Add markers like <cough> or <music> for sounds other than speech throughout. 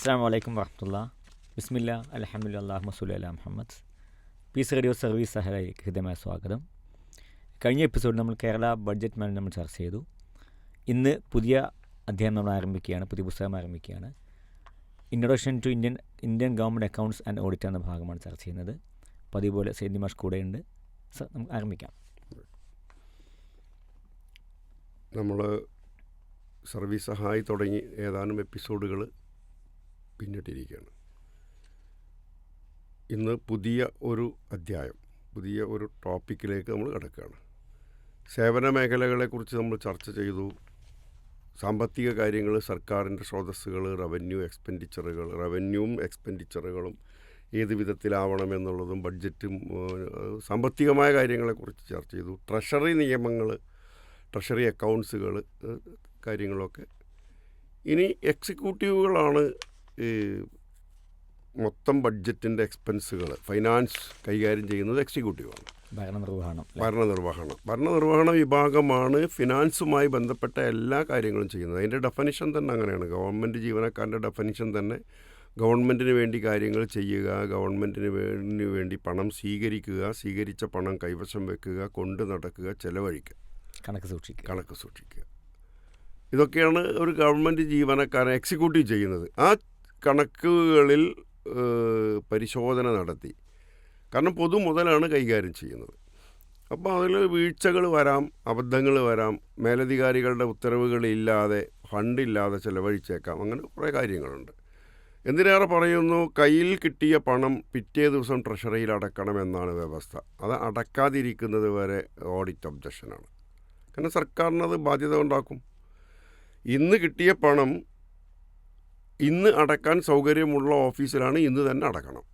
അസ്സാം വലൈക്കും വറഹമുല്ല ബിസ്മില്ല അലഹമുല്ല അള്ളാഹ് മസൂല അല്ല മുഹമ്മദ് പീസ് റേഡിയോ സർവീസ് സഹലേക്ക് ഹൃദയമായ സ്വാഗതം കഴിഞ്ഞ എപ്പിസോഡ് നമ്മൾ കേരള ബഡ്ജറ്റ് മാൻ നമ്മൾ ചർച്ച ചെയ്തു. ഇന്ന് പുതിയ അധ്യായം നമ്മൾ ആരംഭിക്കുകയാണ് പുതിയ പുസ്തകം ആരംഭിക്കുകയാണ്. Introduction to Indian Indian government accounts and audit എന്ന ഭാഗമാണ് ചർച്ച ചെയ്യുന്നത്. പതിവ് പോലെ സെയ്ദ് മാഷ് കൂടെയുണ്ട്. സർ നമുക്ക് ആരംഭിക്കാം. നമ്മൾ സർവീസ് സഹായി തുടങ്ങി ഏതാനും എപ്പിസോഡുകൾ പിന്നിട്ടിരിക്കുകയാണ്. ഇന്ന് പുതിയ ഒരു അധ്യായം പുതിയ ഒരു ടോപ്പിക്കിലേക്ക് നമ്മൾ കിടക്കുകയാണ്. സേവന മേഖലകളെക്കുറിച്ച് നമ്മൾ ചർച്ച ചെയ്തു. സാമ്പത്തിക കാര്യങ്ങൾ സർക്കാരിന്റെ സ്രോതസ്സുകൾ റവന്യൂ എക്സ്പെൻഡിച്ചറുകൾ റവന്യൂവും എക്സ്പെൻഡിച്ചറുകളും ഏത് വിധത്തിലാവണമെന്നുള്ളതും ബഡ്ജറ്റും സാമ്പത്തികമായ കാര്യങ്ങളെക്കുറിച്ച് ചർച്ച ചെയ്തു. ട്രഷറി നിയമങ്ങൾ ട്രഷറി അക്കൗണ്ട്സുകൾ കാര്യങ്ങളൊക്കെ. ഇനി എക്സിക്യൂട്ടീവുകളാണ് ഈ മൊത്തം ബഡ്ജറ്റിന്റെ എക്സ്പെൻസുകൾ ഫൈനാൻസ് കൈകാര്യം ചെയ്യുന്നത് എക്സിക്യൂട്ടീവാണ്. ഭരണനിർവഹണം? ഭരണനിർവഹണം. ഭരണനിർവഹണ വിഭാഗമാണ് ഫിനാൻസുമായി ബന്ധപ്പെട്ട എല്ലാ കാര്യങ്ങളും ചെയ്യുന്നത്. അതിന്റെ ഡെഫനിഷൻ തന്നെ അങ്ങനെയാണ്. ഗവൺമെന്റ് ജീവനക്കാരന്റെ ഡെഫനിഷൻ തന്നെ ഗവൺമെന്റിന് വേണ്ടി കാര്യങ്ങൾ ചെയ്യുക ഗവൺമെന്റിന് വേണ്ടി വേണ്ടി പണം സ്വീകരിക്കുക സ്വീകരിച്ച പണം കൈവശം വെക്കുക കൊണ്ടു നടക്കുക ചെലവഴിക്കുക. കണക്ക് സൂക്ഷിക്കുക. കണക്ക് സൂക്ഷിക്കുക. ഇതൊക്കെയാണ് ഒരു ഗവൺമെന്റ് ജീവനക്കാരൻ എക്സിക്യൂട്ടീവ് ചെയ്യുന്നത്. ആ കണക്കുകളിൽ പരിശോധന നടത്തി. കാരണം പൊതു മുതലാണ് കൈകാര്യം ചെയ്യുന്നത്. അപ്പോൾ അതിൽ വീഴ്ചകൾ വരാം അബദ്ധങ്ങൾ വരാം മേലധികാരികളുടെ ഉത്തരവുകളില്ലാതെ ഫണ്ടില്ലാതെ ചിലവഴിച്ചേക്കാം അങ്ങനെ കുറേ കാര്യങ്ങളുണ്ട്. എന്തിനേറെ പറയുന്നു? കയ്യിൽ കിട്ടിയ പണം പിറ്റേ ദിവസം ട്രഷറിയിൽ അടക്കണം എന്നാണ് വ്യവസ്ഥ. അത് അടക്കാതിരിക്കുന്നത് വരെ ഓഡിറ്റ് ഒബ്ജക്ഷനാണ് കാരണം സർക്കാരിനത് ബാധ്യത ഉണ്ടാക്കും. ഇന്ന് കിട്ടിയ പണം ഇന്ന് അടക്കാൻ സൗകര്യമുള്ള ഓഫീസിലാണ് ഇന്ന് തന്നെ അടക്കണം.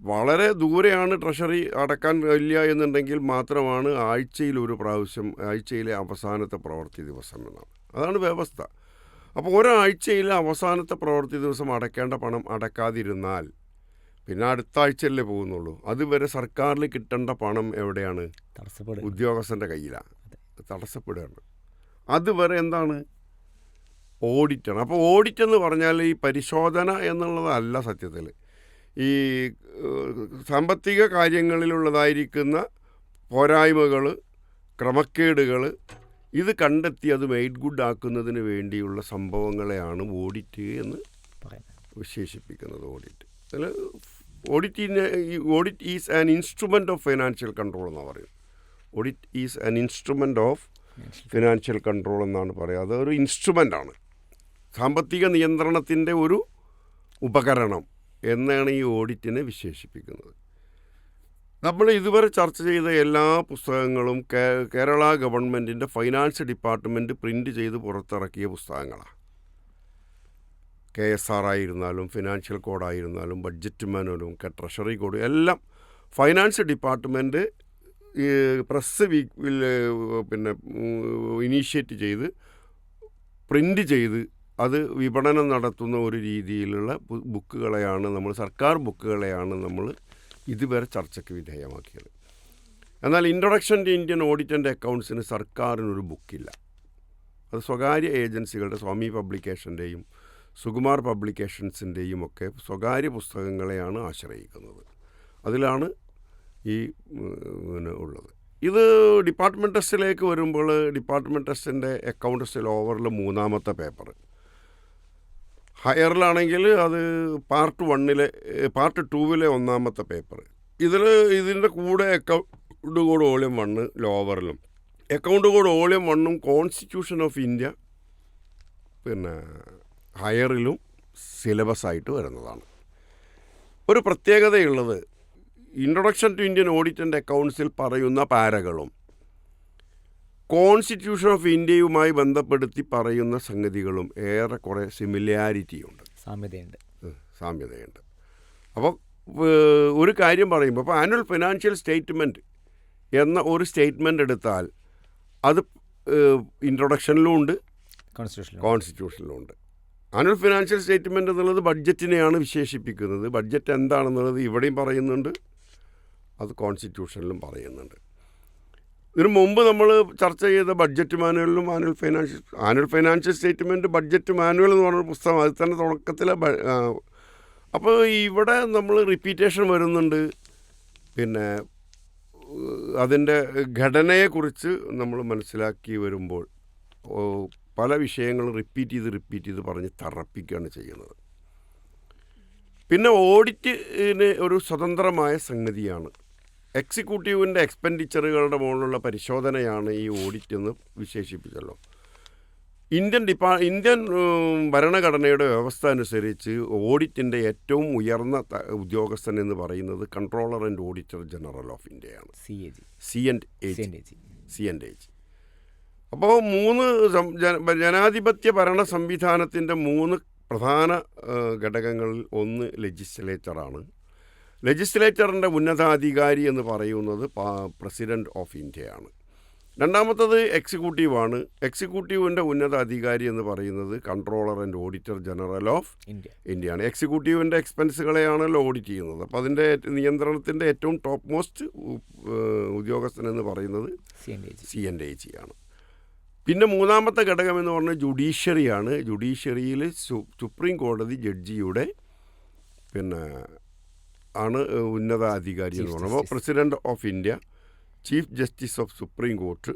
വളരെ ദൂരെയാണ് ട്രഷറി അടക്കാൻ ഇല്ല എന്നുണ്ടെങ്കിൽ മാത്രമാണ് ആഴ്ചയിൽ ഒരു പ്രാവശ്യം ആഴ്ചയിലെ അവസാനത്തെ പ്രവൃത്തി ദിവസം എന്നാണ്. അതാണ് വ്യവസ്ഥ. അപ്പോൾ ഒരാഴ്ചയിലെ അവസാനത്തെ പ്രവൃത്തി ദിവസം അടയ്ക്കേണ്ട പണം അടക്കാതിരുന്നാൽ പിന്നെ അടുത്ത ആഴ്ചയല്ലേ പോകുന്നുള്ളൂ. അതുവരെ സർക്കാരിൽ കിട്ടേണ്ട പണം എവിടെയാണ്? ഉദ്യോഗസ്ഥന്റെ കയ്യിലാണ് തടസ്സപ്പെടുകയാണ്. അതുവരെ എന്താണ്? ഓഡിറ്റാണ് അപ്പോൾ ഓഡിറ്റ് എന്ന് പറഞ്ഞാൽ ഈ പരിശോധന എന്നുള്ളതല്ല സത്യത്തിൽ. ഈ സാമ്പത്തിക കാര്യങ്ങളിലുള്ളതായിരിക്കുന്ന പോരായ്മകൾ ക്രമക്കേടുകൾ ഇത് കണ്ടെത്തി അത് മെയ്ഡ് ഗുഡ് ആക്കുന്നതിന് വേണ്ടിയുള്ള സംഭവങ്ങളെയാണ് ഓഡിറ്റ് എന്ന് വിശേഷിപ്പിക്കുന്നത് ഓഡിറ്റ്. അതിൽ ഓഡിറ്റിന് audit is an instrument of financial control എന്നാണ് പറയുന്നത്. Audit is an instrument of financial control എന്നാണ് പറയുക. അതൊരു ഇൻസ്ട്രുമെന്റാണ്. സാമ്പത്തിക നിയന്ത്രണത്തിന്റെ ഒരു ഉപകരണം എന്നാണ് ഈ ഓഡിറ്റിനെ വിശേഷിപ്പിക്കുന്നത്. നമ്മൾ ഇതുവരെ ചർച്ച ചെയ്ത എല്ലാ പുസ്തകങ്ങളും കേരള ഗവൺമെന്റിന്റെ ഫൈനാൻസ് ഡിപ്പാർട്ട്മെന്റ് പ്രിന്റ് ചെയ്ത് പുറത്തിറക്കിയ പുസ്തകങ്ങളാണ്. കെ എസ് ആർ ആയിരുന്നാലും ഫിനാൻഷ്യൽ കോഡായിരുന്നാലും ബഡ്ജറ്റ് മാനുവലും ട്രഷറി കോഡ് എല്ലാം ഫൈനാൻസ് ഡിപ്പാർട്ട്മെന്റ് പ്രസ് വീക്കിൽ പിന്നെ ഇനീഷ്യേറ്റ് ചെയ്ത് പ്രിന്റ് ചെയ്ത് അത് വിപണനം നടത്തുന്ന ഒരു രീതിയിലുള്ള ബുക്കുകളെയാണ് നമ്മൾ സർക്കാർ ബുക്കുകളെയാണ് നമ്മൾ ഇതുവരെ ചർച്ചയ്ക്ക് വിധേയമാക്കിയത്. എന്നാൽ introduction to Indian audit and അക്കൗണ്ട്സിന് സർക്കാരിനൊരു ബുക്കില്ല. അത് സ്വകാര്യ ഏജൻസികളുടെ സ്വാമി പബ്ലിക്കേഷന്റെയും സുകുമാർ പബ്ലിക്കേഷൻസിന്റെയും ഒക്കെ സ്വകാര്യ പുസ്തകങ്ങളെയാണ് ആശ്രയിക്കുന്നത്. അതിലാണ് ഈ പിന്നെ ഉള്ളത്. ഇത് ഡിപ്പാർട്ട്മെന്റ് ടെസ്റ്റിലേക്ക് വരുമ്പോൾ ഡിപ്പാർട്ട്മെന്റ് ടെസ്റ്റിന്റെ അക്കൗണ്ട് ഓവറിൽ മൂന്നാമത്തെ പേപ്പർ ഹയറിലാണെങ്കിൽ അത് പാർട്ട് വണ്ണിലെ പാർട്ട് ടൂവിലെ ഒന്നാമത്തെ പേപ്പർ ഇതിൽ ഇതിന്റെ കൂടെ അക്കൗണ്ട് കോഡ് വോളിയം വണ്ണ് ലോവറിലും. അക്കൗണ്ട് കോഡ് വോളിയം വണ്ണും കോൺസ്റ്റിറ്റ്യൂഷൻ ഓഫ് ഇന്ത്യ പിന്നെ ഹയറിലും സിലബസ് ആയിട്ട് വരുന്നതാണ്. ഒരു പ്രത്യേകതയുള്ളത് introduction to Indian audit and അക്കൗണ്ട്സിൽ പറയുന്ന പാരകളും കോൺസ്റ്റിറ്റ്യൂഷൻ ഓഫ് ഇന്ത്യയുമായി ബന്ധപ്പെടുത്തി പറയുന്ന സംഗതികളും ഏറെക്കുറെ സിമിലാരിറ്റി ഉണ്ട്. സാമ്യതയുണ്ട്. സാമ്യതയുണ്ട്. അപ്പോൾ ഒരു കാര്യം പറയുമ്പോൾ അപ്പോൾ ആനുവൽ ഫിനാൻഷ്യൽ സ്റ്റേറ്റ്മെന്റ് എന്ന ഒരു സ്റ്റേറ്റ്മെന്റ് എടുത്താൽ അത് ഇൻട്രൊഡക്ഷനിലും ഉണ്ട് കോൺസ്റ്റിറ്റ്യൂഷനിലും ഉണ്ട്. ആനുവൽ ഫിനാൻഷ്യൽ സ്റ്റേറ്റ്മെന്റ് എന്നുള്ളത് ബഡ്ജറ്റിനെയാണ് വിശേഷിപ്പിക്കുന്നത്. ബഡ്ജറ്റ് എന്താണെന്നുള്ളത് ഇവിടെയും പറയുന്നുണ്ട്. അത് കോൺസ്റ്റിറ്റ്യൂഷനിലും പറയുന്നുണ്ട്. ഇതിനു മുമ്പ് നമ്മൾ ചർച്ച ചെയ്ത budget മാനുവലിലും annual financial annual financial statement budget manual എന്ന് പറഞ്ഞ പുസ്തകം അതിൽ തന്നെ തുടക്കത്തിലെ അപ്പോൾ ഇവിടെ നമ്മൾ റിപ്പീറ്റേഷൻ വരുന്നുണ്ട്. പിന്നെ അതിന്റെ ഘടനയെക്കുറിച്ച് നമ്മൾ മനസ്സിലാക്കി വരുമ്പോൾ പല വിഷയങ്ങളും റിപ്പീറ്റ് ചെയ്ത് റിപ്പീറ്റ് ചെയ്ത് പറഞ്ഞ് തറപ്പിക്കുകയാണ് ചെയ്യുന്നത്. പിന്നെ ഓഡിറ്റിന് ഒരു സ്വതന്ത്രമായ സംഗതിയാണ് എക്സിക്യൂട്ടീവിന്റെ എക്സ്പെൻഡിച്ചറുകളുടെ മുകളിലുള്ള പരിശോധനയാണ് ഈ ഓഡിറ്റ് എന്ന് വിശേഷിപ്പിച്ചല്ലോ. ഇന്ത്യൻ ഡിപ്പാ ഇന്ത്യൻ ഭരണഘടനയുടെ വ്യവസ്ഥ അനുസരിച്ച് ഓഡിറ്റിന്റെ ഏറ്റവും ഉയർന്ന ഉദ്യോഗസ്ഥൻ എന്ന് പറയുന്നത് controller and auditor general of ഇന്ത്യയാണ്. C A G. C and C N A G. C and H അപ്പോൾ മൂന്ന് ജനാധിപത്യ ഭരണ സംവിധാനത്തിന്റെ മൂന്ന് പ്രധാന ഘടകങ്ങളിൽ ഒന്ന് ലെജിസ്ലേച്ചറാണ് ലെജിസ്ലേച്ചറിന്റെ ഉന്നതാധികാരി എന്ന് പറയുന്നത് പ്രസിഡന്റ് ഓഫ് ഇന്ത്യയാണ്. രണ്ടാമത്തത് എക്സിക്യൂട്ടീവാണ്. എക്സിക്യൂട്ടീവിന്റെ ഉന്നതാധികാരി എന്ന് പറയുന്നത് controller and auditor general of India. ഇന്ത്യയാണ്. എക്സിക്യൂട്ടീവിന്റെ എക്സ്പെൻസുകളെയാണല്ലോ ഓഡിറ്റ് ചെയ്യുന്നത്. അപ്പോൾ അതിന്റെ നിയന്ത്രണത്തിന്റെ ഏറ്റവും ടോപ്പ് മോസ്റ്റ് ഉദ്യോഗസ്ഥൻ എന്ന് പറയുന്നത് C N D C G ആണ്. പിന്നെ മൂന്നാമത്തെ ഘടകം എന്ന് പറഞ്ഞാൽ ജുഡീഷ്യറിയാണ്. ജുഡീഷ്യറിയിൽ സുപ്രീം കോടതി ജഡ്ജിയുടെ പിന്നെ ആണ് ഉന്നതാധികാരി എന്ന് പറയുന്നത്. അപ്പോൾ president of India chief justice of supreme court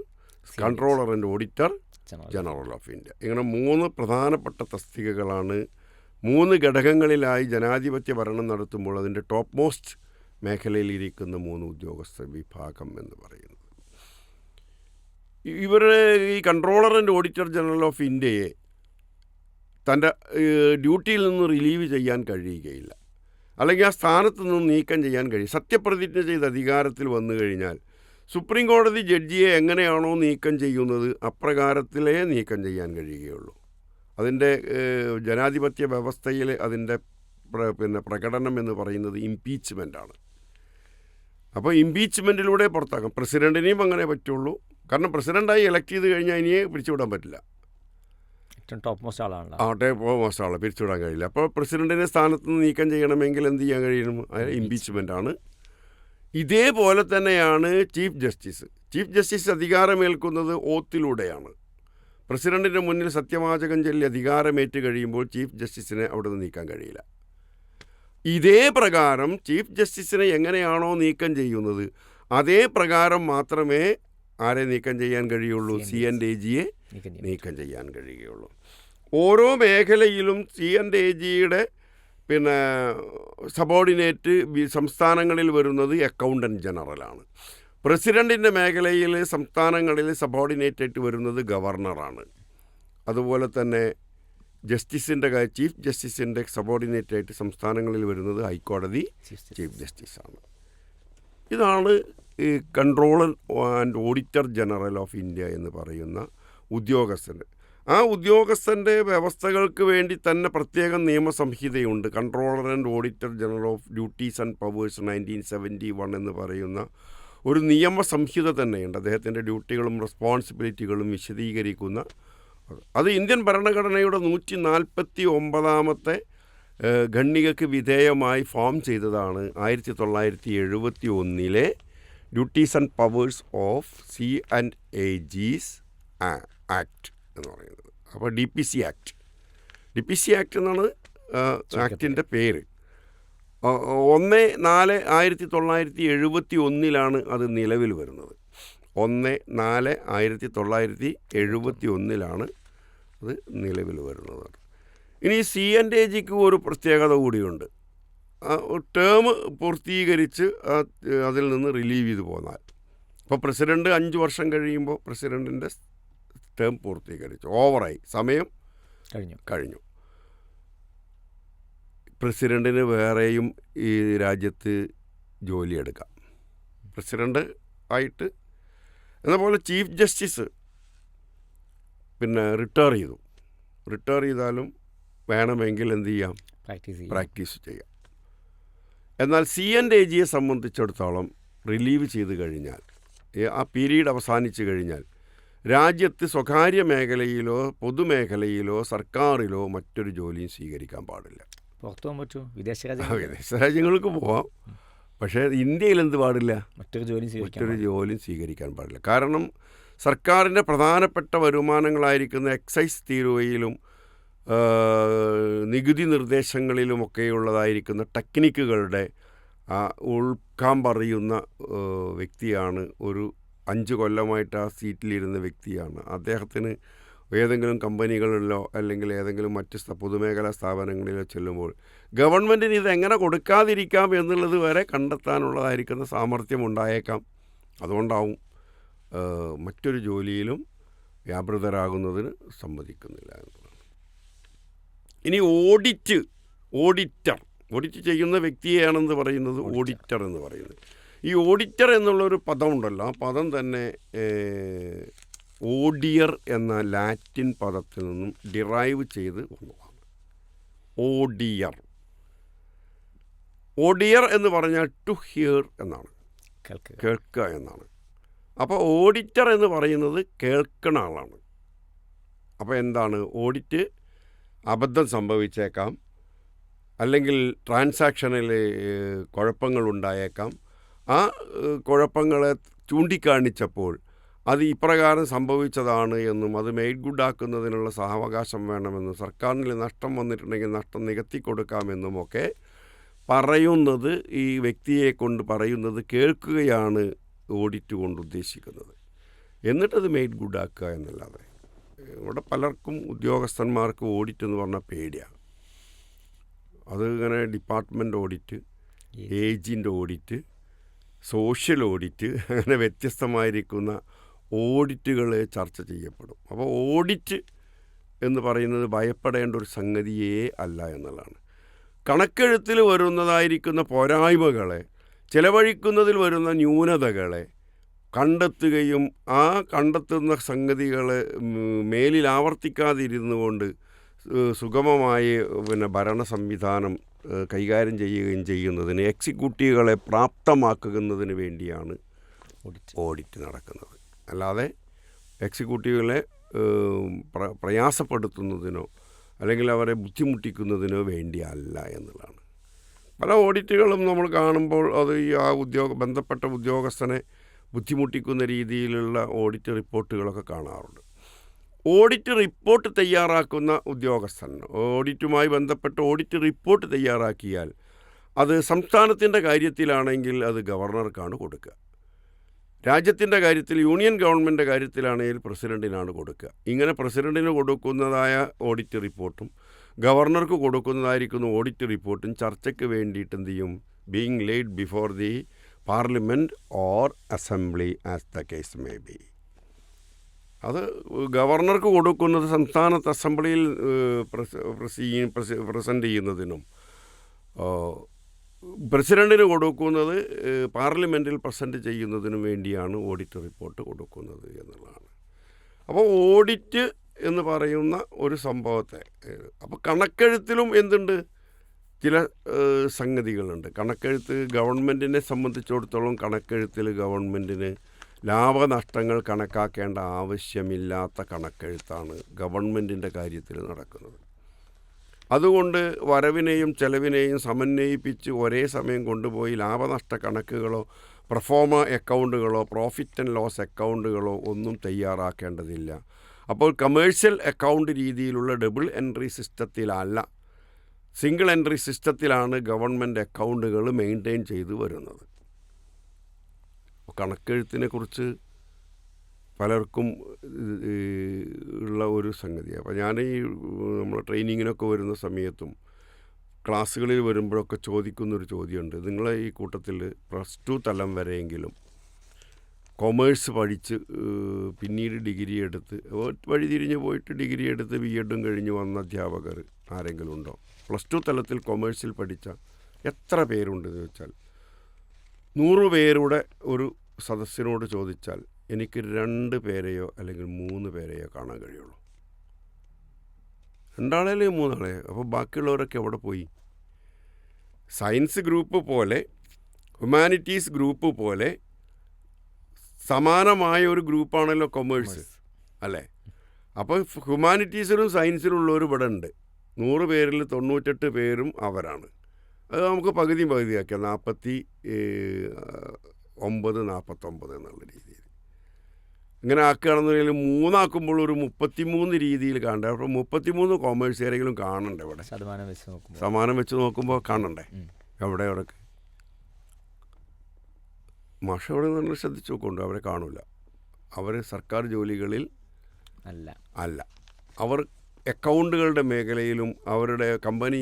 controller and auditor general general of India ഇങ്ങനെ മൂന്ന് പ്രധാനപ്പെട്ട തസ്തികകളാണ്. മൂന്ന് ഘടകങ്ങളിലായി ജനാധിപത്യ ഭരണം നടത്തുമ്പോൾ അതിന്റെ ടോപ്പ് മോസ്റ്റ് മേഖലയിലിരിക്കുന്ന മൂന്ന് ഉദ്യോഗസ്ഥ വിഭാഗം എന്ന് പറയുന്നത്. ഇവരുടെ ഈ controller and auditor general of ഇന്ത്യയെ തന്റെ ഡ്യൂട്ടിയിൽ നിന്ന് റിലീവ് ചെയ്യാൻ കഴിയുകയില്ല. അല്ലെങ്കിൽ ആ സ്ഥാനത്ത് നിന്ന് നീക്കം ചെയ്യാൻ കഴിയും. സത്യപ്രതിജ്ഞ ചെയ്ത് അധികാരത്തിൽ വന്നു കഴിഞ്ഞാൽ സുപ്രീം കോടതി ജഡ്ജിയെ എങ്ങനെയാണോ നീക്കം ചെയ്യുന്നത് അപ്രകാരത്തിലേ നീക്കം ചെയ്യാൻ കഴിയുകയുള്ളൂ. അതിന്റെ ജനാധിപത്യ വ്യവസ്ഥയിൽ അതിന്റെ പിന്നെ പ്രകടനം എന്ന് പറയുന്നത് ഇംപീച്ച്മെന്റ് ആണ്. അപ്പോൾ ഇംപീച്ച്മെന്റിലൂടെ പുറത്താക്കാം. പ്രസിഡന്റിനെയും അങ്ങനെ പറ്റുള്ളൂ. കാരണം പ്രസിഡന്റായി ഇലക്ട് ചെയ്ത് കഴിഞ്ഞാൽ ഇനിയെ പിരിച്ചുവിടാൻ പറ്റില്ല. ഏറ്റവും ടോപ്പ് മോസ്റ്റ് ആളാണല്ലോ. ആ ടോപ്പ് മോസ്റ്റ് ആളെ പിരിച്ചുവിടാൻ കഴിയില്ല. അപ്പോൾ പ്രസിഡന്റിനെ സ്ഥാനത്ത് നിന്ന് നീക്കം ചെയ്യണമെങ്കിൽ എന്ത് ചെയ്യാൻ കഴിയണം ഇംപീച്ച്മെന്റ് ആണ്. ഇതേപോലെ തന്നെയാണ് ചീഫ് ജസ്റ്റിസ്. ചീഫ് ജസ്റ്റിസ് അധികാരമേൽക്കുന്നത് ഓത്തിലൂടെയാണ്. പ്രസിഡന്റിന്റെ മുന്നിൽ സത്യവാചകം ചൊല്ലി അധികാരമേറ്റ് കഴിയുമ്പോൾ ചീഫ് ജസ്റ്റിസിനെ അവിടെ നിന്ന് നീക്കാൻ കഴിയില്ല. ഇതേ പ്രകാരം ചീഫ് ജസ്റ്റിസിനെ എങ്ങനെയാണോ നീക്കം ചെയ്യുന്നത് അതേ പ്രകാരം മാത്രമേ ആരെ നീക്കം ചെയ്യാൻ കഴിയുള്ളൂ? സി എൻ ഡി ജിയെ നീക്കം ചെയ്യും നീക്കം ചെയ്യാൻ കഴിയുകയുള്ളൂ. ഓരോ മേഖലയിലും സി എൻ ഡി ജിയുടെ പിന്നെ സബോർഡിനേറ്റ് സംസ്ഥാനങ്ങളിൽ വരുന്നത് അക്കൗണ്ടന്റ് ജനറലാണ്. പ്രസിഡന്റിന്റെ മേഖലയിൽ സംസ്ഥാനങ്ങളിൽ സബോർഡിനേറ്റ് ആയിട്ട് വരുന്നത് ഗവർണറാണ്. അതുപോലെ തന്നെ ജസ്റ്റിസിന്റെ ചീഫ് ജസ്റ്റിസിന്റെ സബോർഡിനേറ്റ് ആയിട്ട് സംസ്ഥാനങ്ങളിൽ വരുന്നത് ഹൈക്കോടതി ചീഫ് ജസ്റ്റിസാണ്. ഇതാണ് ഈ controller and auditor general of India എന്ന് പറയുന്ന ഉദ്യോഗസ്ഥൻ ആ ഉദ്യോഗസ്ഥന്റെ വ്യവസ്ഥകൾക്ക് വേണ്ടി തന്നെ പ്രത്യേക നിയമസംഹിതയുണ്ട്. Controller and auditor general of duties and powers nineteen seventy one എന്ന് പറയുന്ന ഒരു നിയമസംഹിത തന്നെയുണ്ട്. അദ്ദേഹത്തിന്റെ ഡ്യൂട്ടികളും റെസ്പോൺസിബിലിറ്റികളും വിശദീകരിക്കുന്ന അത് ഇന്ത്യൻ ഭരണഘടനയുടെ നൂറ്റി നാൽപ്പത്തി ഒമ്പതാമത്തെ ഖണ്ഡികയ്ക്ക് വിധേയമായി ഫോം ചെയ്തതാണ് ആയിരത്തി തൊള്ളായിരത്തി എഴുപത്തി ഒന്നിലെ duties and powers of C and A G's act എന്ന് പറയുന്നത്. അപ്പോൾ D P C act. D P C act എന്നാണ് ആക്ടിന്റെ പേര്. ഒന്ന് നാല് ആയിരത്തി തൊള്ളായിരത്തി എഴുപത്തി ഒന്നിലാണ് അത് നിലവിൽ വരുന്നത്. ഒന്ന് നാല് ആയിരത്തി തൊള്ളായിരത്തി എഴുപത്തി ഒന്നിലാണ് അത് നിലവിൽ വരുന്നത്. ഇനി സി എൻ ഡി ജിക്ക് ഒരു പ്രത്യേകത കൂടിയുണ്ട്. ടേം പൂർത്തീകരിച്ച് അതിൽ നിന്ന് റിലീവ് ചെയ്തു പോന്നാൽ. ഇപ്പോൾ പ്രസിഡന്റ് അഞ്ച് വർഷം കഴിയുമ്പോൾ പ്രസിഡന്റിന്റെ ടേം പൂർത്തീകരിച്ചു. ഓവറായി. സമയം കഴിഞ്ഞു. കഴിഞ്ഞു. പ്രസിഡന്റിന് വേറെയും ഈ രാജ്യത്ത് ജോലിയെടുക്കാം പ്രസിഡന്റ് ആയിട്ട് എന്നപോലെ ചീഫ് ജസ്റ്റിസ് പിന്നെ റിട്ടയർ ചെയ്തു. റിട്ടയർ ചെയ്താലും വേണമെങ്കിൽ എന്ത് ചെയ്യാം? പ്രാക്ടീസ് ചെയ്യും. പ്രാക്ടീസ് ചെയ്യാം. എന്നാൽ സി എൻ ഡി ജിയെ സംബന്ധിച്ചിടത്തോളം റിലീവ് ചെയ്ത് കഴിഞ്ഞാൽ ആ പീരീഡ് അവസാനിച്ചു കഴിഞ്ഞാൽ രാജ്യത്ത് സ്വകാര്യ മേഖലയിലോ പൊതുമേഖലയിലോ സർക്കാരിലോ മറ്റൊരു ജോലിയും സ്വീകരിക്കാൻ പാടില്ല. പുറത്തു പോകാൻ പറ്റുമോ? വിദേശ വിദേശ രാജ്യങ്ങൾക്ക് പോവാം. പക്ഷേ ഇന്ത്യയിൽ എന്ത് പാടില്ല? മറ്റൊരു ജോലി മറ്റൊരു ജോലിയും സ്വീകരിക്കാൻ പാടില്ല. കാരണം സർക്കാരിന്റെ പ്രധാനപ്പെട്ട വരുമാനങ്ങളായിരിക്കുന്ന എക്സൈസ് തീരുവയിലും നികുതി നിർദ്ദേശങ്ങളിലുമൊക്കെയുള്ളതായിരിക്കുന്ന ടെക്നിക്കുകളുടെ ഉൾക്കാൻ പറയുന്ന വ്യക്തിയാണ് ഒരു അഞ്ച് കൊല്ലമായിട്ട് ആ സീറ്റിലിരുന്ന വ്യക്തിയാണ്. അദ്ദേഹത്തിന് ഏതെങ്കിലും കമ്പനികളിലോ അല്ലെങ്കിൽ ഏതെങ്കിലും മറ്റ് പൊതുമേഖലാ സ്ഥാപനങ്ങളിലോ ചെല്ലുമ്പോൾ ഗവൺമെന്റിന് ഇത് എങ്ങനെ കൊടുക്കാതിരിക്കാം എന്നുള്ളത് വരെ കണ്ടെത്താനുള്ളതായിരിക്കുന്ന സാമർഥ്യം ഉണ്ടായേക്കാം. അതുകൊണ്ടാവും മറ്റൊരു ജോലിയിലും വ്യാപൃതരാകുന്നതിന് സമ്മതിക്കുന്നില്ല എന്നുള്ളതാണ് ഇനി ഓഡിറ്റ് ഓഡിറ്റർ. ഓഡിറ്റ് ചെയ്യുന്ന വ്യക്തിയെയാണെന്ന് പറയുന്നത് ഓഡിറ്റർ എന്ന് പറയുന്നത്. ഈ ഓഡിറ്റർ എന്നുള്ളൊരു പദമുണ്ടല്ലോ ആ പദം തന്നെ ഓഡിയർ എന്ന ലാറ്റിൻ പദത്തിൽ നിന്നും ഡിറൈവ് ചെയ്ത് വന്നതാണ്. ഓഡിയർ. ഓഡിയർ എന്ന് പറഞ്ഞാൽ ടു ഹിയർ എന്നാണ്. കേൾക്കുക. കേൾക്കുക എന്നാണ്. അപ്പോൾ ഓഡിറ്റർ എന്ന് പറയുന്നത് കേൾക്കുന്ന ആളാണ്. അപ്പോൾ എന്താണ്? ഓഡിറ്റ് അബദ്ധം സംഭവിച്ചേക്കാം. അല്ലെങ്കിൽ ട്രാൻസാക്ഷനിൽ കുഴപ്പങ്ങൾ ഉണ്ടായേക്കാം ആ കുഴപ്പങ്ങളെ ചൂണ്ടിക്കാണിച്ചപ്പോൾ അത് ഇപ്രകാരം സംഭവിച്ചതാണ് എന്നും അത് മെയ്ഡ് ഗുഡ് ആക്കുന്നതിനുള്ള സാവകാശം വേണമെന്നും സർക്കാരിന് നഷ്ടം വന്നിട്ടുണ്ടെങ്കിൽ നഷ്ടം നികത്തി കൊടുക്കാമെന്നും ഒക്കെ പറയുന്നത് ഈ വ്യക്തിയെ കൊണ്ട് പറയുന്നത് കേൾക്കുകയാണ് ഓഡിറ്റ് കൊണ്ട് ഉദ്ദേശിക്കുന്നത്. എന്നിട്ടത് മെയ്ഡ് ഗുഡ് ആക്കുക എന്നല്ലാതെ. ഇവിടെ പലർക്കും ഉദ്യോഗസ്ഥന്മാർക്ക് ഓഡിറ്റ് എന്ന് പറഞ്ഞാൽ പേടിയാണ് അത് ഇങ്ങനെ ഡിപ്പാർട്ട്മെന്റ് ഓഡിറ്റ് ഏജിന്റെ ഓഡിറ്റ് സോഷ്യൽ ഓഡിറ്റ് <laughs> അങ്ങനെ വ്യത്യസ്തമായിരിക്കുന്ന ഓഡിറ്റുകൾ ചർച്ച ചെയ്യപ്പെടും. അപ്പോൾ ഓഡിറ്റ് എന്ന് പറയുന്നത് ഭയപ്പെടേണ്ട ഒരു സംഗതിയേ അല്ല എന്നുള്ളതാണ്. കണക്കെഴുത്തിൽ വരുന്നതായിരിക്കുന്ന പോരായ്മകളെ ചിലവഴിക്കുന്നതിൽ വരുന്ന ന്യൂനതകളെ കണ്ടെത്തുകയും ആ കണ്ടെത്തുന്ന സംഗതികൾ മേലിൽ ആവർത്തിക്കാതിരുന്നുകൊണ്ട് കൊണ്ട് ഏഹ്, പിന്നെ ഭരണ സംവിധാനം കൈകാര്യം ചെയ്യുകയും ചെയ്യുന്നതിന് എക്സിക്യൂട്ടീവുകളെ പ്രാപ്തമാക്കുന്നതിന് വേണ്ടിയാണ് ഓഡിറ്റ് ഓഡിറ്റ് നടക്കുന്നത്. അല്ലാതെ എക്സിക്യൂട്ടീവുകളെ പ്ര- പ്രയാസപ്പെടുത്തുന്നതിനോ അല്ലെങ്കിൽ അവരെ ബുദ്ധിമുട്ടിക്കുന്നതിനോ വേണ്ടിയല്ല എന്നുള്ളതാണ്. പല ഓഡിറ്റുകളും നമ്മൾ കാണുമ്പോൾ അത് ഈ ആ ഉദ്യോഗ ബന്ധപ്പെട്ട ഉദ്യോഗസ്ഥനെ ബുദ്ധിമുട്ടിക്കുന്ന രീതിയിലുള്ള ഓഡിറ്റ് റിപ്പോർട്ടുകളൊക്കെ കാണാറുണ്ട്. ഓഡിറ്റ് റിപ്പോർട്ട് തയ്യാറാക്കുന്ന ഉദ്യോഗസ്ഥൻ. ഓഡിറ്റുമായി ബന്ധപ്പെട്ട് ഓഡിറ്റ് റിപ്പോർട്ട് തയ്യാറാക്കിയാൽ അത് സംസ്ഥാനത്തിന്റെ കാര്യത്തിലാണെങ്കിൽ അത് ഗവർണർക്കാണ് കൊടുക്കുക. രാജ്യത്തിന്റെ കാര്യത്തിൽ യൂണിയൻ ഗവൺമെന്റിന്റെ കാര്യത്തിലാണെങ്കിൽ പ്രസിഡന്റിനാണ് കൊടുക്കുക. ഇങ്ങനെ പ്രസിഡന്റിന് കൊടുക്കുന്നതായ ഓഡിറ്റ് റിപ്പോർട്ടും ഗവർണർക്ക് കൊടുക്കുന്നതായിരിക്കുന്ന ഓഡിറ്റ് റിപ്പോർട്ടും ചർച്ചയ്ക്ക് വേണ്ടിയിട്ട് എന്ത് ചെയ്യും? Being laid before the parliament or assembly as the case may be. അത് ഗവർണർക്ക് കൊടുക്കുന്നത് സംസ്ഥാനത്ത് അസംബ്ലിയിൽ പ്രസന്റ് ചെയ്യുന്നതിനും പ്രസിഡന്റിന് കൊടുക്കുന്നത് പാർലമെന്റിൽ പ്രസന്റ് ചെയ്യുന്നതിനും വേണ്ടിയാണ് ഓഡിറ്റ് റിപ്പോർട്ട് കൊടുക്കുന്നത് എന്നുള്ളതാണ്. അപ്പോൾ ഓഡിറ്റ് എന്ന് പറയുന്ന ഒരു സംഭവത്തെ അപ്പോൾ കണക്കെഴുത്തിലും എന്തുണ്ട്? ചില സംഗതികളുണ്ട്. കണക്കെഴുത്ത് ഗവൺമെന്റിനെ സംബന്ധിച്ചിടത്തോളം കണക്കെഴുത്തിൽ ഗവൺമെന്റിന് ലാഭനഷ്ടങ്ങൾ കണക്കാക്കേണ്ട ആവശ്യമില്ലാത്ത കണക്കെഴുത്താണ് ഗവൺമെന്റിന്റെ കാര്യത്തിൽ നടക്കുന്നത്. അതുകൊണ്ട് വരവിനെയും ചെലവിനെയും സമന്വയിപ്പിച്ച് ഒരേ സമയം കൊണ്ടുപോയി ലാഭനഷ്ട കണക്കുകളോ പ്രഫോമ അക്കൗണ്ടുകളോ പ്രോഫിറ്റ് ആൻഡ് ലോസ് അക്കൗണ്ടുകളോ ഒന്നും തയ്യാറാക്കേണ്ടതില്ല. അപ്പോൾ കമേഴ്ഷ്യൽ അക്കൗണ്ട് രീതിയിലുള്ള ഡബിൾ എൻട്രി സിസ്റ്റത്തിലല്ല സിംഗിൾ എൻട്രി സിസ്റ്റത്തിലാണ് ഗവൺമെന്റ് അക്കൗണ്ടുകൾ മെയിന്റെയിൻ ചെയ്തു വരുന്നത്. കണക്കെഴുത്തിനെ കുറിച്ച് പലർക്കും ഉള്ള ഒരു സംഗതിയാണ് അപ്പോൾ ഞാൻ ഈ നമ്മൾ ട്രെയിനിങ്ങിനൊക്കെ വരുന്ന സമയത്തും ക്ലാസ്സുകളിൽ വരുമ്പോഴൊക്കെ ചോദിക്കുന്നൊരു ചോദ്യമുണ്ട്. നിങ്ങളെ ഈ കൂട്ടത്തിൽ പ്ലസ് ടു തലം വരെയെങ്കിലും കൊമേഴ്സ് പഠിച്ച് പിന്നീട് ഡിഗ്രി എടുത്ത് വഴിതിരിഞ്ഞ് പോയിട്ട് ഡിഗ്രി എടുത്ത് ബി എഡും കഴിഞ്ഞ് വന്ന അധ്യാപകർ ആരെങ്കിലും ഉണ്ടോ? പ്ലസ് ടു തലത്തിൽ കൊമേഴ്സിൽ പഠിച്ച എത്ര പേരുണ്ടെന്ന് വെച്ചാൽ നൂറ് പേരുടെ ഒരു സദസ്സിനോട് ചോദിച്ചാൽ എനിക്ക് രണ്ട് പേരെയോ അല്ലെങ്കിൽ മൂന്ന് പേരെയോ കാണാൻ കഴിയുള്ളൂ. രണ്ടാളെയോ മൂന്നാളെ? അപ്പോൾ ബാക്കിയുള്ളവരൊക്കെ എവിടെ പോയി? സയൻസ് ഗ്രൂപ്പ് പോലെ ഹ്യൂമാനിറ്റീസ് ഗ്രൂപ്പ് പോലെ സമാനമായ ഒരു ഗ്രൂപ്പാണല്ലോ കൊമേഴ്സ് അല്ലേ? അപ്പോൾ ഹ്യൂമാനിറ്റീസിലും സയൻസിലും ഉള്ളവർ ഇവിടെ ഉണ്ട്. നൂറ് പേരിൽ തൊണ്ണൂറ്റെട്ട് പേരും അവരാണ്. അത് നമുക്ക് പകുതിയും പകുതിയാക്കാം നാൽപ്പത്തി ഒമ്പത് നാൽപ്പത്തൊമ്പത് എന്നുള്ള രീതിയിൽ. ഇങ്ങനെ ആക്കുകയാണെന്നുണ്ടെങ്കിൽ മൂന്നാക്കുമ്പോൾ ഒരു മുപ്പത്തിമൂന്ന് രീതിയിൽ കാണണ്ടേ? അപ്പോൾ മുപ്പത്തിമൂന്ന് കോമേഴ്സ് ഏരിയകളും കാണണ്ടേ ഇവിടെ? ശതമാനം വെച്ച് നോക്കുമ്പോൾ. സമാനം വെച്ച് നോക്കുമ്പോൾ കാണണ്ടേ. എവിടെ അവിടെ മാഷ എവിടെ നിന്ന് ശ്രദ്ധിച്ച് നോക്കുന്നുണ്ട്. അവരെ കാണൂല. അവർ സർക്കാർ ജോലികളിൽ അല്ല. അല്ല. അവർ അക്കൗണ്ടുകളുടെ മേഖലയിലും അവരുടെ കമ്പനി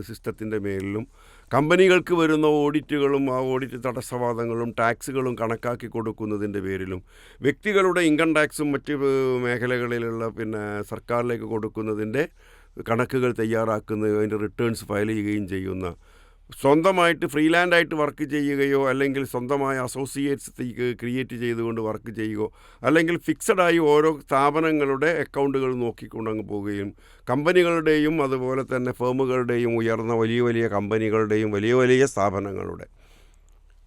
സിസ്റ്റത്തിന്റെ മേലിലും കമ്പനികൾക്ക് വരുന്ന ഓഡിറ്റുകളും ആ ഓഡിറ്റ് തടസ്സവാദങ്ങളും ടാക്സുകളും കണക്കാക്കി കൊടുക്കുന്നതിന്റെ പേരിലും വ്യക്തികളുടെ ഇൻകം ടാക്സും മറ്റ് മേഖലകളിലുള്ള പിന്നെ സർക്കാരിലേക്ക് കൊടുക്കുന്നതിന്റെ കണക്കുകൾ തയ്യാറാക്കുന്ന അതിന്റെ റിട്ടേൺസ് ഫയൽ ചെയ്യുകയും ചെയ്യുന്ന സ്വന്തമായിട്ട് ഫ്രീലാൻഡായിട്ട് വർക്ക് ചെയ്യുകയോ അല്ലെങ്കിൽ സ്വന്തമായ അസോസിയേറ്റ്സ് ക്രിയേറ്റ് ചെയ്തുകൊണ്ട് വർക്ക് ചെയ്യുകയോ അല്ലെങ്കിൽ ഫിക്സഡായി ഓരോ സ്ഥാപനങ്ങളുടെ അക്കൗണ്ടുകൾ നോക്കിക്കൊണ്ട് അങ്ങ് പോവുകയും കമ്പനികളുടെയും അതുപോലെ തന്നെ ഫേമുകളുടെയും ഉയർന്ന വലിയ വലിയ കമ്പനികളുടെയും വലിയ വലിയ സ്ഥാപനങ്ങളുടെ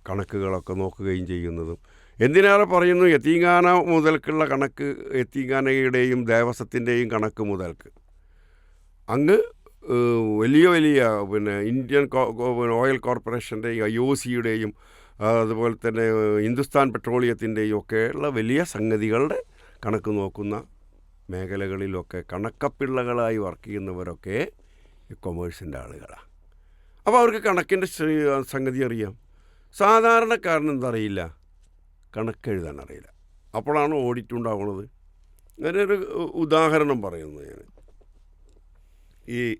കണക്കുകളൊക്കെ നോക്കുകയും ചെയ്യുന്നതും. എന്തിനേറെ പറയുന്നു? യത്തീങ്കാന മുതൽക്കുള്ള കണക്ക് യത്തീങ്കാനയുടെയും ദേവസ്വത്തിന്റെയും കണക്ക് മുതൽക്ക്. അങ്ങ് വലിയ വലിയ പിന്നെ ഇന്ത്യൻ ഓയിൽ കോർപ്പറേഷന്റെയും ഐ ഒ സിയുടെയും അതുപോലെ തന്നെ ഹിന്ദുസ്ഥാൻ പെട്രോളിയത്തിന്റെയും ഒക്കെയുള്ള വലിയ സംഗതികളുടെ കണക്ക് നോക്കുന്ന മേഖലകളിലൊക്കെ കണക്കപ്പിള്ളകളായി വർക്ക് ചെയ്യുന്നവരൊക്കെ ഈ കൊമേഴ്സിന്റെ ആളുകളാണ് അപ്പോൾ അവർക്ക് കണക്കിന്റെ സംഗതി അറിയാം. സാധാരണക്കാരന് എന്തറിയില്ല? കണക്കെഴുതാൻ അറിയില്ല. അപ്പോഴാണ് ഓഡിറ്റ് ഉണ്ടാവുന്നത്. അതിനൊരു ഉദാഹരണം പറയുന്നത് ഞാൻ. ഈ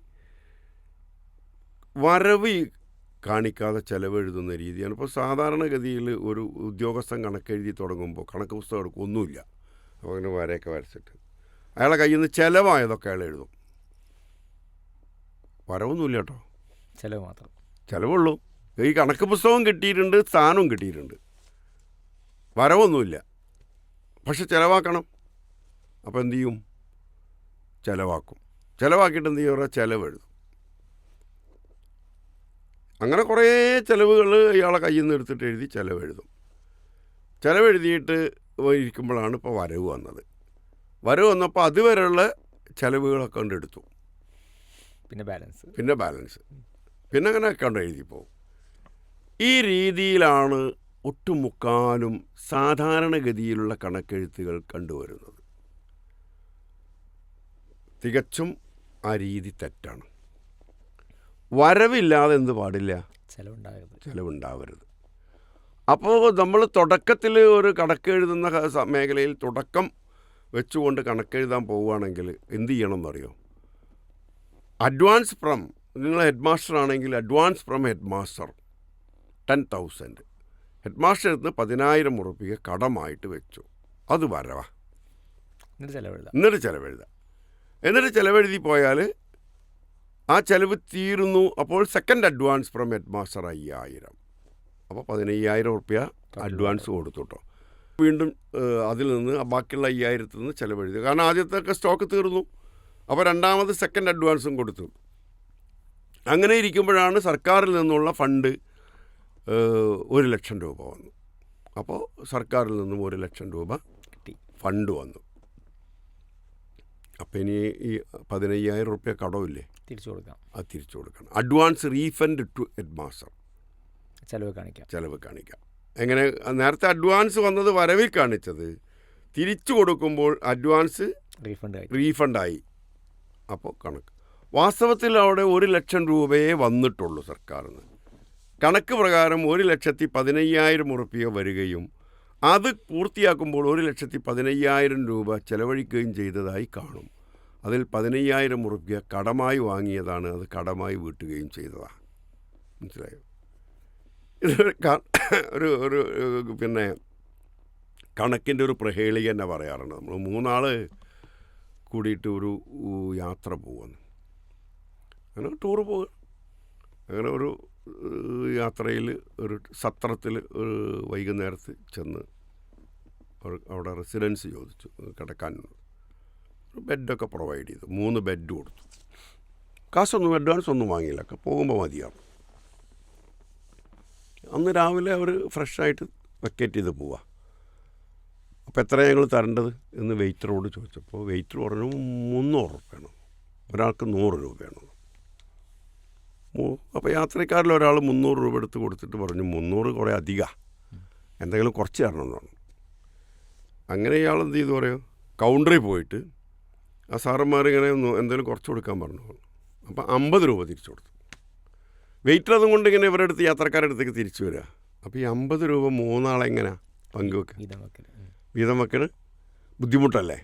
വരവ് കാണിക്കാതെ ചെലവെഴുതുന്ന രീതിയാണ്. ഇപ്പോൾ സാധാരണഗതിയിൽ ഒരു ഉദ്യോഗസ്ഥൻ കണക്കെഴുതി തുടങ്ങുമ്പോൾ കണക്ക് പുസ്തകം എടുക്കും ഒന്നുമില്ല. അപ്പോൾ അങ്ങനെ വരയൊക്കെ വരച്ചിട്ട്. അയാളെ കയ്യിൽ നിന്ന് ചിലവായതൊക്കെ അയാൾ എഴുതും. വരവൊന്നുമില്ല കേട്ടോ. ചിലവ് മാത്രം. ചിലവുള്ളൂ. ഈ കണക്ക് പുസ്തകവും കിട്ടിയിട്ടുണ്ട് സ്ഥാനവും കിട്ടിയിട്ടുണ്ട്. വരവൊന്നുമില്ല. പക്ഷെ ചിലവാക്കണം. അപ്പോൾ എന്ത് ചെയ്യും? ചിലവാക്കും. ചിലവാക്കിയിട്ട് എന്ത് ചെയ്യുക ചിലവെഴുതും അങ്ങനെ കുറേ ചിലവുകൾ ഇയാളെ കയ്യിൽ നിന്ന് എടുത്തിട്ട് എഴുതി ചിലവെഴുതും. ചിലവെഴുതിയിട്ട് ഇരിക്കുമ്പോഴാണ് ഇപ്പോൾ വരവ് വന്നത്. വരവ് വന്നപ്പോൾ അതുവരെയുള്ള ചിലവുകളൊക്കെ കൊണ്ട് എടുത്തു. പിന്നെ ബാലൻസ്. പിന്നെ ബാലൻസ്. പിന്നെ അങ്ങനെ അക്കൗണ്ട് എഴുതി പോകും. ഈ രീതിയിലാണ് ഒട്ടുമുക്കാലും സാധാരണഗതിയിലുള്ള കണക്കെഴുത്തുകൾ കണ്ടുവരുന്നത്. തികച്ചും ആ രീതി തെറ്റാണ്. വരവില്ലാതെ എന്ത് പാടില്ല? ചിലവുണ്ടാകരുത്. ചിലവുണ്ടാവരുത്. അപ്പോൾ നമ്മൾ തുടക്കത്തിൽ ഒരു കണക്കെഴുതുന്ന എഴുതുന്ന മേഖലയിൽ തുടക്കം വെച്ചുകൊണ്ട് കണക്കെഴുതാൻ പോവുകയാണെങ്കിൽ എന്ത് ചെയ്യണം എന്നറിയോ അഡ്വാൻസ് ഫ്രം നിങ്ങൾ ഹെഡ് മാസ്റ്റർ ആണെങ്കിൽ advance from headmaster ten thousand. Headmaster എടുത്ത് പതിനായിരം ഉറുപ്പിക കടമായിട്ട് വെച്ചു. അത് വരവാ. എന്നിട്ട് ചിലവെഴുതാം. എന്നിട്ട് ചിലവെഴുതാം. എന്നിട്ട് ചിലവെഴുതി പോയാൽ ആ ചെലവ് തീരുന്നു. അപ്പോൾ second advance from headmaster അയ്യായിരം. അപ്പോൾ പതിനയ്യായിരം ഉറുപ്യ അഡ്വാൻസ് കൊടുത്തു കേട്ടോ വീണ്ടും അതിൽ നിന്ന് ബാക്കിയുള്ള അയ്യായിരത്തിൽ നിന്ന് ചിലവെഴുതി കാരണം ആദ്യത്തെ സ്റ്റോക്ക് തീർന്നു. അപ്പോൾ രണ്ടാമത് സെക്കൻഡ് അഡ്വാൻസും കൊടുത്തു. അങ്ങനെ ഇരിക്കുമ്പോഴാണ് സർക്കാരിൽ നിന്നുള്ള ഫണ്ട് ഒരു ലക്ഷം രൂപ വന്നു. അപ്പോൾ സർക്കാരിൽ നിന്നും ഒരു ലക്ഷം രൂപ കിട്ടി. ഫണ്ട് വന്നു. അപ്പം ഇനി ഈ പതിനയ്യായിരം റുപ്യ കടമില്ലേ തിരിച്ചു കൊടുക്കാം. അത് തിരിച്ചു കൊടുക്കണം. Advance refund to headmaster ചിലവ് കാണിക്കാം. ചിലവ് കാണിക്കാം. എങ്ങനെ? നേരത്തെ അഡ്വാൻസ് വന്നത് വരവിൽ കാണിച്ചത്. തിരിച്ചു കൊടുക്കുമ്പോൾ അഡ്വാൻസ് റീഫണ്ട് ആയി. റീഫണ്ടായി അപ്പോൾ കണക്ക്. വാസ്തവത്തിൽ അവിടെ ഒരു ലക്ഷം രൂപയേ വന്നിട്ടുള്ളൂ സർക്കാരിന് കണക്ക് പ്രകാരം ഒരു ലക്ഷത്തി പതിനയ്യായിരം ഉറുപ്പിക വരികയും അത് പൂർത്തിയാക്കുമ്പോൾ ഒരു ലക്ഷത്തി പതിനയ്യായിരം രൂപ ചെലവഴിക്കുകയും ചെയ്തതായി കാണും. അതിൽ പതിനയ്യായിരം രൂപ കടമായി വാങ്ങിയതാണ്. അത് കടമായി വീട്ടുകയും ചെയ്തതാണ് മനസ്സിലായോ? ഇതൊരു ഒരു ഒരു പിന്നെ കണക്കിന്റെ ഒരു പ്രഹേളിക തന്നെ പറയാറുണ്ട്. നമ്മൾ മൂന്നാൾ കൂടിയിട്ട് ഒരു യാത്ര പോകുന്നു അങ്ങനെ ടൂറ് പോകുക അങ്ങനെ ഒരു യാത്രയിൽ ഒരു സത്രത്തിൽ ഒരു വൈകുന്നേരത്ത് ചെന്ന് അവിടെ റെസിഡൻസ് ചോദിച്ചു കിടക്കാൻ. ബെഡൊക്കെ പ്രൊവൈഡ് ചെയ്തു മൂന്ന് ബെഡ് കൊടുത്തു. കാശൊന്നും അഡ്വാൻസ് ഒന്നും വാങ്ങിയില്ല പോകുമ്പോൾ മതിയാവും. അന്ന് രാവിലെ അവർ ഫ്രഷായിട്ട് വെക്കേറ്റ് ചെയ്ത് പോവാ. അപ്പോൾ എത്ര ഞങ്ങൾ തരേണ്ടത് എന്ന് വെയിറ്ററോട് ചോദിച്ചപ്പോൾ വെയിറ്റർ പറഞ്ഞു മുന്നൂറ് രൂപയാണ്. ഒരാൾക്ക് നൂറ് രൂപയാണ്. അപ്പോൾ യാത്രക്കാരിൽ ഒരാൾ മുന്നൂറ് രൂപ എടുത്ത് കൊടുത്തിട്ട് പറഞ്ഞു മുന്നൂറ് കുറേ അധികമാണ്. എന്തെങ്കിലും കുറച്ച് തരണം എന്ന് പറഞ്ഞു അങ്ങനെ ഇയാൾ എന്ത് ചെയ്തു പറയോ? കൗണ്ടറിൽ പോയിട്ട് ആ സാറന്മാർ ഇങ്ങനെ ഒന്ന് എന്തെങ്കിലും കുറച്ച് കൊടുക്കാൻ പറഞ്ഞു. അപ്പോൾ അമ്പത് രൂപ തിരിച്ചു കൊടുത്തു. വെയിറ്റർ അതും കൊണ്ട് ഇങ്ങനെ ഇവരുടെ അടുത്ത് യാത്രക്കാരുടെ അടുത്തേക്ക് തിരിച്ചു വരിക അപ്പോൾ ഈ അമ്പത് രൂപ മൂന്നാളെങ്ങനെ പങ്കുവെക്കുക വീതം. വെക്കണ് ബുദ്ധിമുട്ടല്ലേ?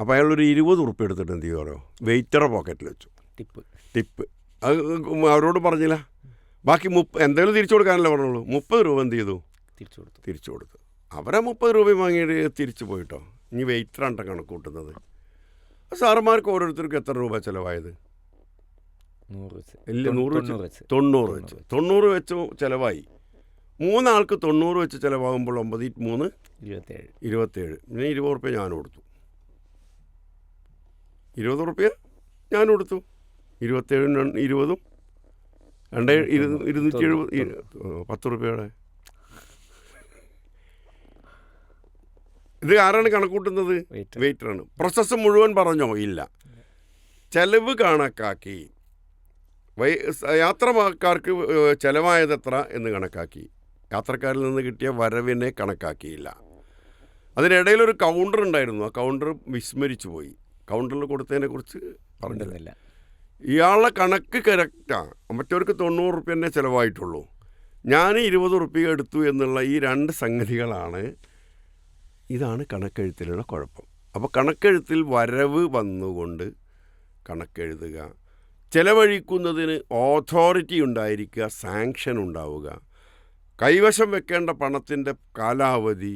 അപ്പോൾ അയാളൊരു ഇരുപത് ഉറുപ്പ് എടുത്തിട്ട് എന്ത് ചെയ്യുമോ വെയിറ്ററെ പോക്കറ്റിൽ വെച്ചു. ടിപ്പ്. ടിപ്പ്. അത് അവരോട് പറഞ്ഞില്ല. ബാക്കി മുപ്പ എന്തെങ്കിലും തിരിച്ചു കൊടുക്കാനല്ലേ പറഞ്ഞുള്ളൂ. മുപ്പത് രൂപ എന്ത് ചെയ്തു? തിരിച്ചു കൊടുത്തു. തിരിച്ചു കൊടുത്തു. അവരെ മുപ്പത് രൂപയും വാങ്ങിയിട്ട് തിരിച്ചു പോയിട്ടോ. ഇനി വെയിറ്ററാണ്ട കണക്ക് കൂട്ടുന്നത്. സാറന്മാർക്ക് ഓരോരുത്തർക്കും എത്ര രൂപ ചിലവായത്? നൂറ് വെച്ച്. ഇല്ല തൊണ്ണൂ- നൂറ് വെച്ച്. തൊണ്ണൂറ് വെച്ച്. തൊണ്ണൂറ് വെച്ച് ചിലവായി. മൂന്നാൾക്ക് തൊണ്ണൂറ് വെച്ച് ചിലവാകുമ്പോൾ ഒമ്പത് മൂന്ന് ഇരുപത്തേഴ്. ഇരുപത്തേഴ്. പിന്നെ ഇരുപത് റുപ്യ ഞാൻ കൊടുത്തു. ഇരുപത് റുപ്യ ഞാൻ കൊടുത്തു. ഇരുപത്തേഴും ഇരുപതും രണ്ടേ ഇരു- ഇരുന്നൂറ്റി എഴുപത് പത്ത് ഉറുപ്പ്യയുടെ ഇത് ആരാണ് കണക്കൂട്ടുന്നത്? വെയിറ്റർ വെയിറ്ററാണ് പ്രോസസ്സ് മുഴുവൻ പറഞ്ഞോ? ഇല്ല. ചെലവ് കണക്കാക്കി. വൈ യാത്രക്കാർക്ക് ചെലവായത് എത്ര എന്ന് കണക്കാക്കി. യാത്രക്കാരിൽ നിന്ന് കിട്ടിയ വരവിനെ കണക്കാക്കിയില്ല. അതിനിടയിൽ ഒരു കൗണ്ടർ ഉണ്ടായിരുന്നു. ആ കൗണ്ടർ വിസ്മരിച്ചു പോയി. കൗണ്ടറിൽ കൊടുത്തതിനെ കുറിച്ച് പറഞ്ഞില്ല. ഇയാളുടെ കണക്ക് കറക്റ്റാണ് മറ്റവർക്ക് തൊണ്ണൂറ് റുപ്യ തന്നെ ചിലവായിട്ടുള്ളൂ. ഞാൻ ഇരുപത് റുപ്യ എടുത്തു എന്നുള്ള ഈ രണ്ട് സംഗതികളാണ് ഇതാണ് കണക്കെഴുത്തിലുള്ള കുഴപ്പം. അപ്പോൾ കണക്കെഴുത്തിൽ വരവ് വന്നുകൊണ്ട് കണക്കെഴുതുക. ചെലവഴിക്കുന്നതിന് ഓഥോറിറ്റി ഉണ്ടായിരിക്കുക സാങ്ഷൻ ഉണ്ടാവുക. കൈവശം വെക്കേണ്ട പണത്തിന്റെ കാലാവധി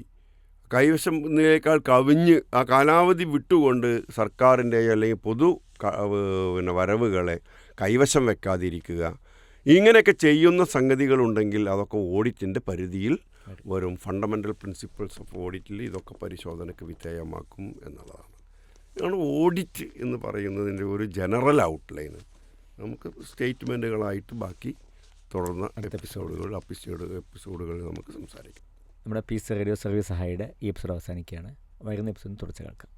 കൈവശം എന്നതിനേക്കാൾ കവിഞ്ഞ് ആ കാലാവധി വിട്ടുകൊണ്ട് സർക്കാരിന്റെ അല്ലെങ്കിൽ പൊതു പിന്നെ വരവുകളെ കൈവശം വെക്കാതിരിക്കുക. ഇങ്ങനെയൊക്കെ ചെയ്യുന്ന സംഗതികളുണ്ടെങ്കിൽ അതൊക്കെ ഓഡിറ്റിന്റെ പരിധിയിൽ വരും. ഫണ്ടമെന്റൽ പ്രിൻസിപ്പിൾസ് ഓഫ് ഓഡിറ്റിൽ ഇതൊക്കെ പരിശോധനയ്ക്ക് വിധേയമാക്കും എന്നുള്ളതാണ്. ഇതാണ് ഓഡിറ്റ് എന്ന് പറയുന്നതിന്റെ ഒരു ജനറൽ ഔട്ട്ലൈൻ നമുക്ക് സ്റ്റേറ്റ്മെന്റുകളായിട്ട് ബാക്കി തുടർന്ന് അടുത്ത എപ്പിസോഡുകൾ എപ്പിസോഡ് എപ്പിസോഡുകളിൽ നമുക്ക് സംസാരിക്കാം. നമ്മുടെ പീസ് റേഡിയോ സർവീസ് സഹായിയുടെ ഈ എപ്പിസോഡ് അവസാനിക്കുകയാണ്. വരുന്ന എപ്പിസോഡ് തുടച്ചു കേൾക്കാം.